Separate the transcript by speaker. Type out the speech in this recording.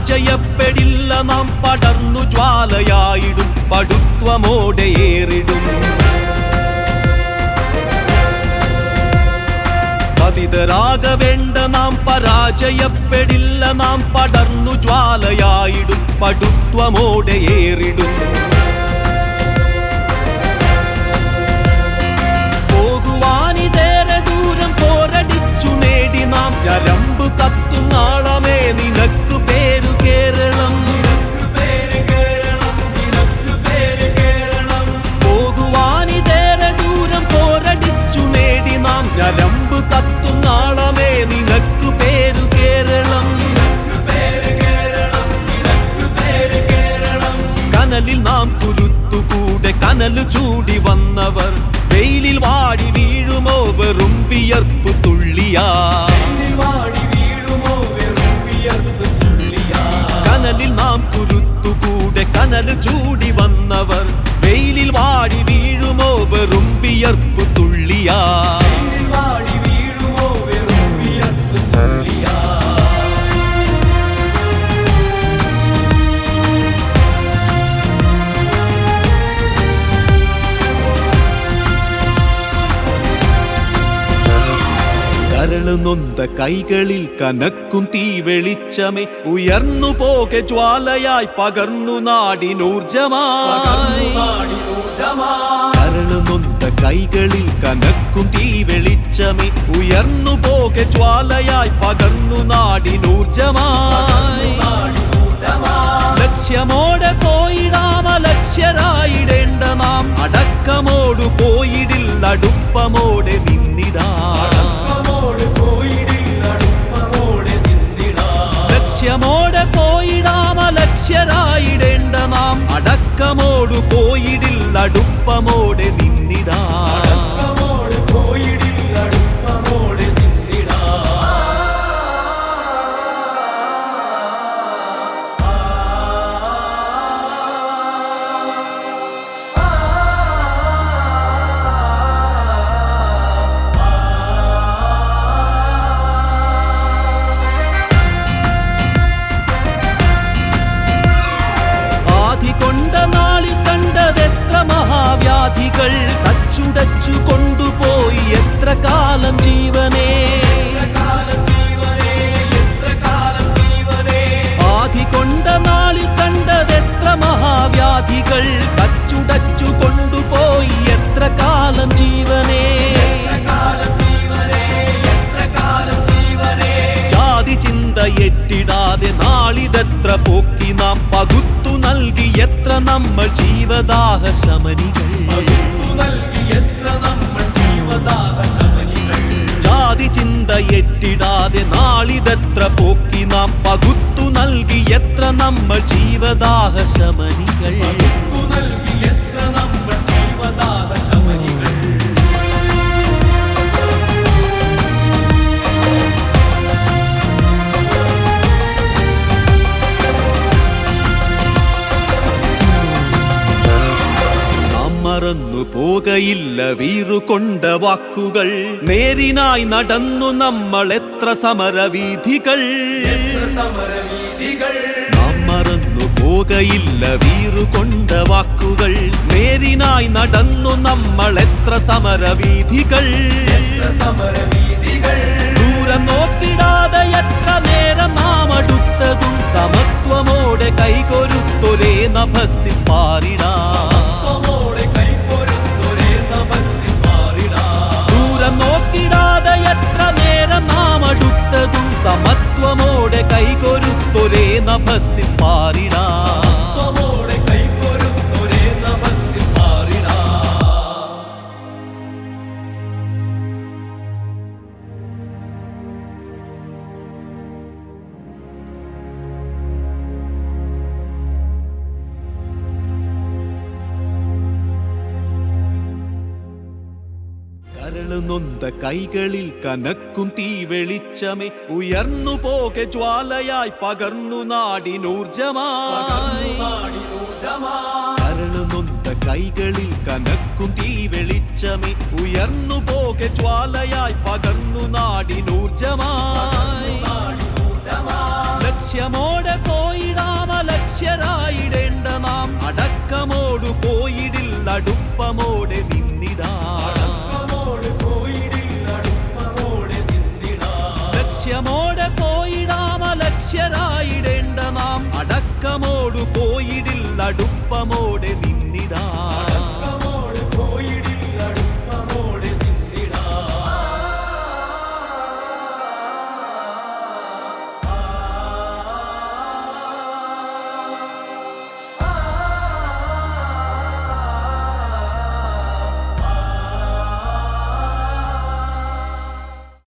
Speaker 1: പരാജയപ്പെടില്ല നാം പടർന്നു ജ്വാലയായിടും പടുത്വമോടെ ഏറിടും. പതിതരാകവേണ്ട നാം പരാജയപ്പെടില്ല നാം പടർന്നു ജ്വാലയായിടും പടുത്വമോടെ ഏറിടും. വീഴുമോ വെറും വിയർപ്പ് തുള്ളിയാ കനലിൽ നാം കുരുത്തുകൂടെ കനല് ചൂടി വന്നവർ വെയിലിൽ വാടി വീഴുമോ വെറും വിയർപ്പ് നൊന്ത കൈകളിൽ കനക്കും തീ വെളിച്ചമേ. ഉയർന്നു പോകെ ജ്വാലയായി പകർന്നു നാടിനൂർജമായി. കരൾ നൊന്ത കൈകളിൽ കനക്കും തീ വെളിച്ചമേ. ഉയർന്നു പോകെ ജ്വാലയായി പകർന്നു നാടിനൂർജമായി. ലക്ഷ്യമോടെ പോയിടാമ ലക്ഷ്യരായിടേണ്ട നാം. അടക്കമോടു പോയിടില്ല അടുപ്പമോടെ മഹാവ്യാധികൾ തച്ചുടച്ചു കൊണ്ടുപോയി. എത്ര കാലം ജീവനേ? ആധി കൊണ്ട നാളിൽ കണ്ടതെത്ര മഹാവ്യാധികൾ തച്ചുടച്ചു കൊണ്ടുപോയി. എത്ര കാലം ജീവനേ? ജാതി ചിന്ത എട്ടിടാതെ നാളിതെത്ര പോക്കി നാം പകുത്തു നൽകി. എത്ര നമ്മൾ ജീവദാഹ ശമനികൾ. ജാതി ചിന്ത എറ്റിടാതെ നാളിതെത്ര പോക്കി നാം പകുത്തു നൽകി എത്ര നമ്മൾ ജീവദാഹ ശമനികൾ? മറന്നു പോകയില്ല വീറുകൊണ്ട വാക്കുകൾ. നേരിനായി നടന്നു നമ്മൾ എത്ര സമരവീഥികൾ. നാം മറന്നു പോകയില്ല വീറുകൊണ്ട വാക്കുകൾ. നേരിനായി നടന്നു നമ്മൾ എത്ര സമരവീഥികൾ. ദൂരം നോക്കിടാതെ സമത്വമോടെ കൈകൊരുത്തൊരേ നഭസിൽ പാറിടാം നൊന്ത കൈകളിൽ കനക്കും തീ വെളിച്ചമേ. ഉയർന്നു പോകെ ജ്വാലയായി പകർന്നു നാടിനൂർജമായി. കരൾ കൈകളിൽ കനക്കും തീ വെളിച്ചമേ. ഉയർന്നു പോകെ ജ്വാലയായി പകർന്നു നാടിനൂർജമായി. ലക്ഷ്യമോടെ പോയിടാമ ലക്ഷ്യരായിടേണ്ട നാം. അടക്കമോടു പോയിടില്ല നിന്നിടാ കൃപമോടെ നിന്നിതാ.